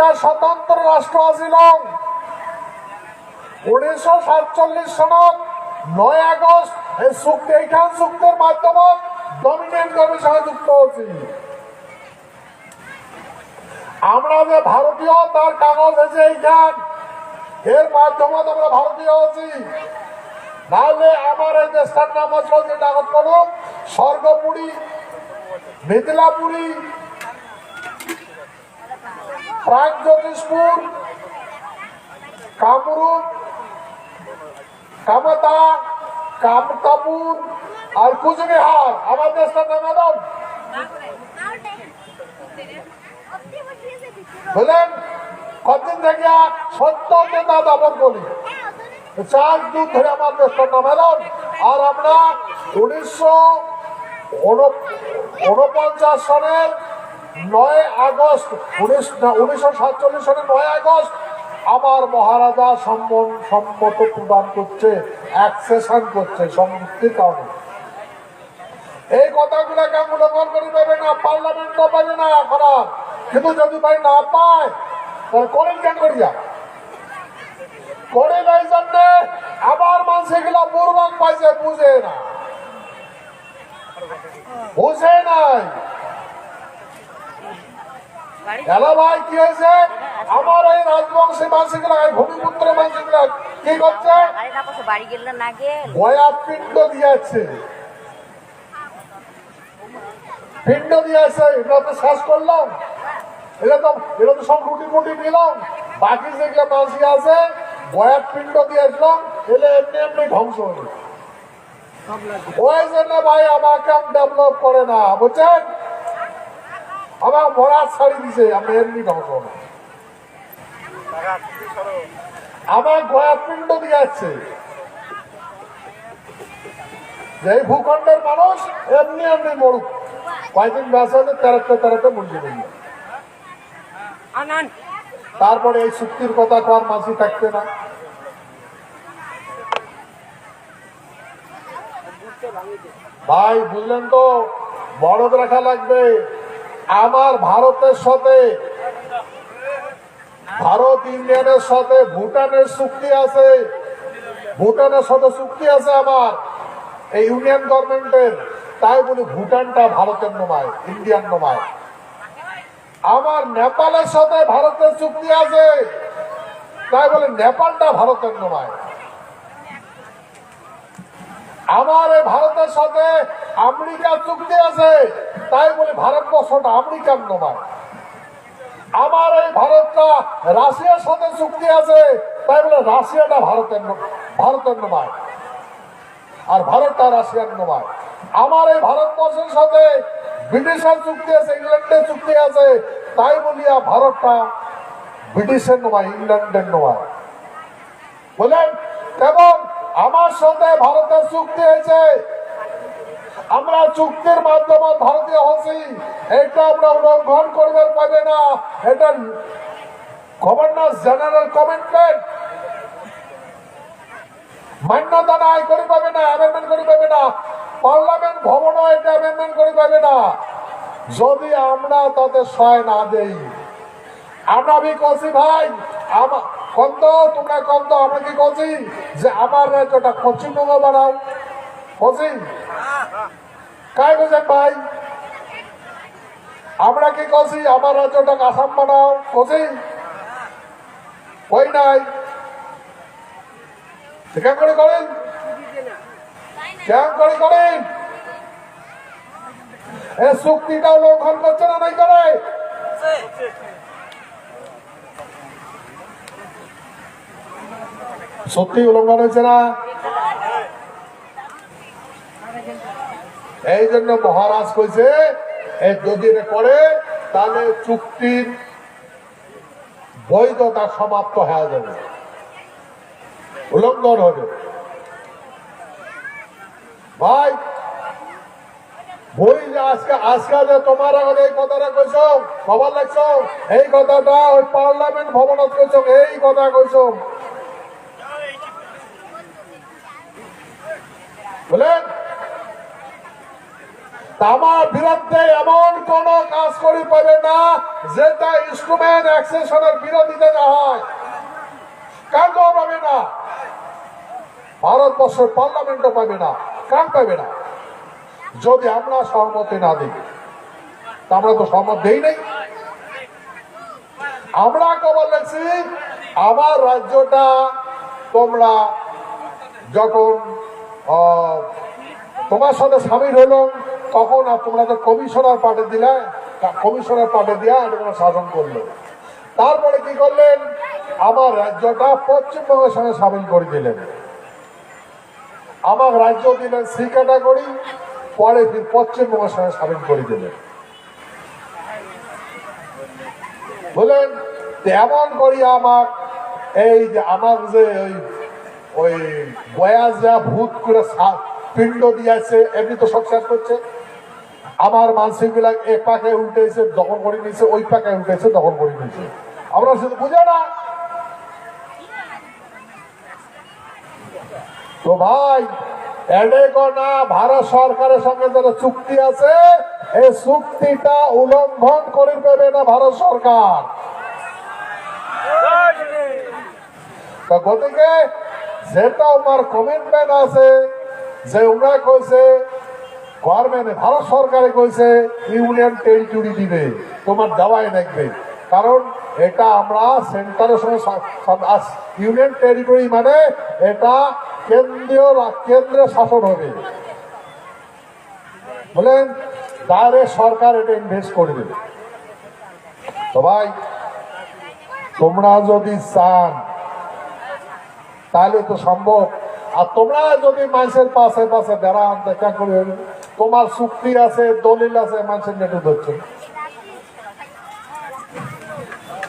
একটা স্বতন্ত্র রাষ্ট্র আছিল উনিশশো সাতচল্লিশ সনত নয় আগস্ট এই চুক্তি এইখান চুক্তির মাধ্যমে ডমিনেন্ট সঙ্গে যুক্ত হচ্ছি আমরা যে ভারতীয়, তার কাগজ আছে এইখান। এর মাধ্যমে আমরা ভারতীয় হচ্ছি নাহলে আমার এই দেশটার নাম আছে কাগজ করুক স্বর্গপুরী, মিথিলাপুরী প্রাগজ্যোতিষপুর কামরূপ, কামতা, কামতাপুর আর কুচবিহার। আমার দেশটার নাম একদম বুঝলেন কতদিন থেকে সত্য নেতা দাবন বলি চার দিন ধরে আমার দেশটার নাম আর আমরা উনিশশো উনপঞ্চাশ সনের নয় আগস্ট উনিশ উনিশশো সাতচল্লিশ সনের নয় আগস্ট আমার মহারাজা সম্মান সম্মত প্রদান করছে অ্যাক্সেশন করছে সংযুক্তির কারণে। এই কথাগুলো কেমন করি পাবে না, পার্লামেন্ট তো পাবে না খারাপ কিন্তু যদি ভাই না পায়, তাহলে করেন কেন করিয়া? করে নাই জন্যে আবার মানুষ এগুলা বুড়বাক পাইছে, বুঝে না বুঝে নাই। হ্যালো ভাই কি হয়েছে? আমার এই রাজবংশী ভূমিপুত্র কি করছে? বাড়ি গেল না গেল। পিণ্ড দিয়েছে। পিণ্ড দিয়েছে এটা তো শেষ করলাম। এটা তো এটা তো সব রুটি মুটি নিলাম। বাকি যেগুলো মাঝি আছে বয়ার পিণ্ড দিয়েছিলাম এলে এমনি এমনি ধ্বংস ওই জন্য ভাই আমাকে ডেভেলপ করে না বুঝছেন? আমার মরার ছাড়ি দিছে আমি এমনি ধ্বংস হলো আমার গয়া পিণ্ড দিয়েছে যে এই ভূখণ্ডের মানুষ এমনি এমনি মরুক। কয়েকদিন ব্যাস হলে তেরাতে তেরাতে যাবে তারপরে এই চুক্তির কথা কর মাঝি থাকবে না। ভাই বুঝলেন তো বড়দ রাখা লাগবে। আমার ভারতের সাথে, ভারত, ইন্ডিয়ানের সাথে ভুটানের চুক্তি আছে। ভুটানের সাথে চুক্তি আছে আমার, এই ইউনিয়ন গভর্নমেন্টের। তাই বলি ভুটানটা ভারতের নমায় ইন্ডিয়ান নমায়। আমার নেপালের সাথে ভারতের চুক্তি আছে। তাই বলে নেপালটা ভারতের নয় আমার ভারতের সাথে আমেরিকার চুক্তি আছে। তাই বলে ভারতবর্ষটা আমেরিকার নয় আমার এই ভারতটা রাশিয়ার সাথে চুক্তি আছে। তাই বলে রাশিয়াটা ভারতের ভারতের নয় আর ভারতটা রাশিয়ার নয় আমার এই ভারতবর্ষের সাথে ব্রিটিশের চুক্তি আছে, ইংল্যান্ডের চুক্তি আছে। তাই বলিয়া ভারতটা ব্রিটিশের নয় ইংল্যান্ডের নয় বলেন, কেমন? আমার সাথে ভারতের চুক্তি হয়েছে। আমরা চুক্তির মাধ্যমে ভারতীয় হচ্ছি। এটা আমরা উল্লঙ্ঘন করবে পাবে না। এটা গভর্নর জেনারেল কমিটমেন্ট মান্যতা নাই করে পাবে না অ্যামেন্ডমেন্ট করে পাবে না। পার্লামেন্ট ভবনও এটা অ্যামেন্ডমেন্ট করে পাবে না। যদি আমরা তাদের সহায় না দেই, আমরা আমি কছি ভাই? আমার কন্ত তোমরা কন্ত আমরা কি কছি যে আমার রাজ্যটা পশ্চিমবঙ্গ বানাও কছি কাই বুঝেন ভাই? আমরা কি কছি আমার রাজ্যটা আসাম বানাও। কছি কই নাই? কেন করে করেন? কেমন করে করেন? এ চুক্তিটা লঙ্ঘন করছে না নাই করে? সত্যি উল্লঙ্ঘন হয়েছে না? এই জন্য মহারাজ কইছে যদি এটা করে তাহলে চুক্তির বৈধতা সমাপ্ত হয়ে যাবে। উল্লঙ্ঘন হবে ভাই, বই যে আজকে আজকে তোমার আগে এই কথাটা কইছ, খবর লাগছ এই কথাটা ওই পার্লামেন্ট ভবনত কইছ, এই কথা কইছ। বুঝলেন তা আমার বিরুদ্ধে এমন কোন কাজ করি পাবে না, যেটা ইনস্ট্রুমেন্ট অ্যাক্সেশনের বিরোধিতা না হয়। কাণ্ড পাবে না? ভারতবর্ষের পার্লামেন্টও পাবে না। কান পাবে না? যদি আমরা সহমতি না দিই, তা আমরা তো সহমত দেই নাই। আমরা খবর লেখছি আমার রাজ্যটা তোমরা যখন তোমার সাথে সামিল হলো তখন আর তোমরা তো কমিশনার পাঠে দিলে কমিশনার পাঠে দিয়া তোমরা শাসন করল তারপরে কি করলেন? আমার রাজ্যটা পশ্চিমবঙ্গের সঙ্গে সামিল করে দিলেন। আমার রাজ্য দিলেন সি ক্যাটাগরি, পরে পশ্চিমবঙ্গের সঙ্গে সামিল করে দিলেন। বলেন, তেমন করি আমার এই যে আমার যে ওই ওই বয়াস যা ভূত করে পিণ্ড দিয়েছে, এমনি তো সব শেষ করছে। আমার মানসিকগুলা এক পাকে উল্টেছে, দখল করে নিয়েছে, ওই পাকে উল্টেছে, দখল করে নিয়েছে। আমরা শুধু বুঝে না। তো ভাই না ভারত সরকারের সঙ্গে যারা চুক্তি আছে এই চুক্তিটা উল্লঙ্ঘন করে দেবে না ভারত সরকার। গতিকে যেটা আমার কমিটমেন্ট আছে, যে উমরা কইছে গভর্নমেন্ট ভারত সরকারে কইছে ইউনিয়ন টেরিটরি দিবে, তোমার দেওয়াই দেখবে কারণ এটা আমরা সেন্টারের সঙ্গে ইউনিয়ন টেরিটরি মানে এটা কেন্দ্রীয় রা- কেন্দ্রের শাসন হবে। বলেন ডাইরেক্ট সরকার এটা ইনভেস্ট করবে তো ভাই, তোমরা যদি চান তাহলে তো সম্ভব। আর তোমরা যদি মানুষের পাশে পাশে দাঁড়ান দেখা করে তোমার চুক্তি আছে, দলিল আছে, মানুষের নেটু ধরছে।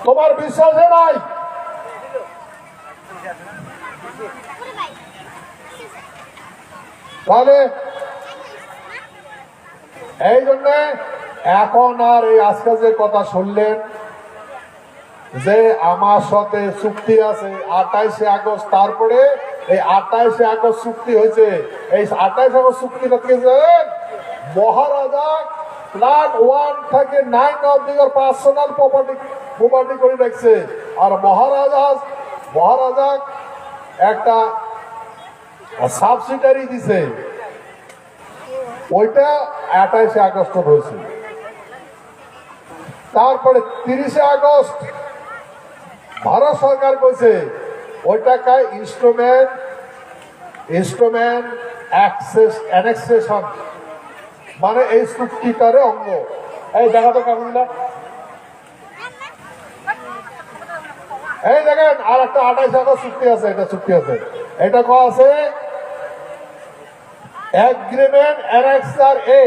তোমার বিশ্বাসে নাই? তাহলে এই জন্য এখন আর এই আজকে যে কথা শুনলেন যে আমার সাথে চুক্তি আছে, আঠাইশে আগস্ট, তারপরে এই আঠাইশে আগস্ট চুক্তি হয়েছে। এই আঠাইশে আগস্ট চুক্তিটা কি জানেন মহারাজা ওয়ান থেকে নাইন পার্সোনাল প্রপার্টি প্রপার্টি করে রাখছে। আর মহারাজা একটা সাবসিডারি দিছে। ওইটা তারপরে তিরিশে আগস্ট ভারত সরকার কইছে ওই টাকায় ইনস্ট্রুমেন্ট ইনস্ট্রুমেন্ট অ্যাক্সেস অ্যানেক্সেশন মানে এই চুক্তিটার অঙ্গ। এই তো কেমন না? এই দেখেন, আর একটা আঠাইশ আগস্ট চুক্তি আছে, এটা চুক্তি আছে। এটা ক আছে? এগ্রিমেন্ট অ্যানেক্সার এ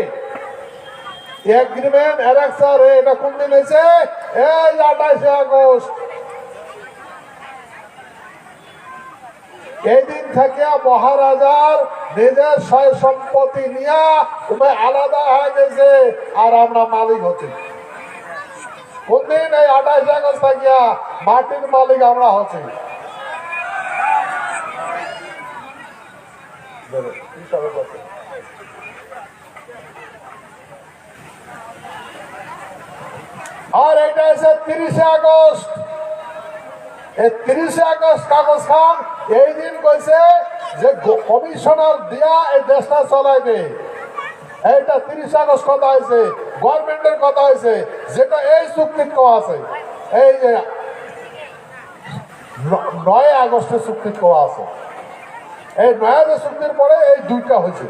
এগ্রিমেন্ট অ্যানেক্সার এ এটা কোন দিন হয়েছে? এই আঠাইশে আগস্ট। এই দিন থেকে মহারাজার নিজের সয় সম্পত্তি নিয়ে তুমি আলাদা হয়ে গেছে, আর আমরা মালিক হচ্ছি। কোনদিন এই আঠাইশ আগস্ট থাকিয়া মাটির মালিক আমরা হচ্ছি। আর এটা আছে তিরিশে আগস্ট। এই তিরিশে আগস্ট কাগজ খান, এই দিন কইছে যে কমিশনার দিয়া এই দেশটা চলাইবে। এইটা তিরিশ আগস্ট কথা হয়েছে গভর্নমেন্টের কথা হয়েছে যেটা এই চুক্তির কোয়া আছে। এই যে নয় আগস্টের চুক্তির কোয়া আছে। এই নয় আগস্ট চুক্তির পরে এই দুইটা হয়েছে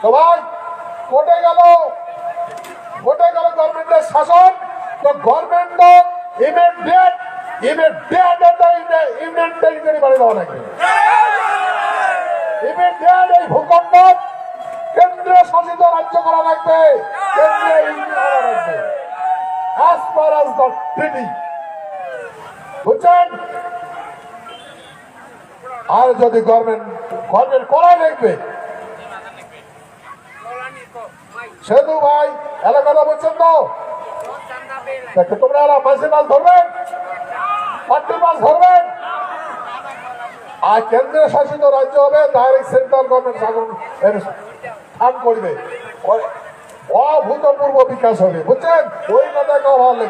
তো ভাই, কোটে গেল কোটে গেল গভর্নমেন্টের শাসন, তো গভর্নমেন্ট ইমিডিয়েট ইমিডিয়েট একটা ইউনিয়ন টেরিটরি বাড়ি দেওয়া লাগবে ইমিডিয়েট এই ভূখণ্ড কেন্দ্রীয় শাসিত রাজ্য করা লাগবে ইউনিয়ন করা লাগবে as per as the treaty বুঝছেন আর যদি গভর্নমেন্ট গভর্নমেন্ট করা লাগবে সেতু ভাই, এলাকাটা বলছেন তো দেখো তোমরা এরা মাসে মাছ ধরবেন? ধরবেন? আর কেন্দ্রীয় শাসিত রাজ্য হবে ডাইরেক্ট সেন্ট্রাল গভর্নমেন্ট শাসন আন করবে। অভূতপূর্ব বিকাশ হবে, বুঝছেন? ওই কথা কথা ভালো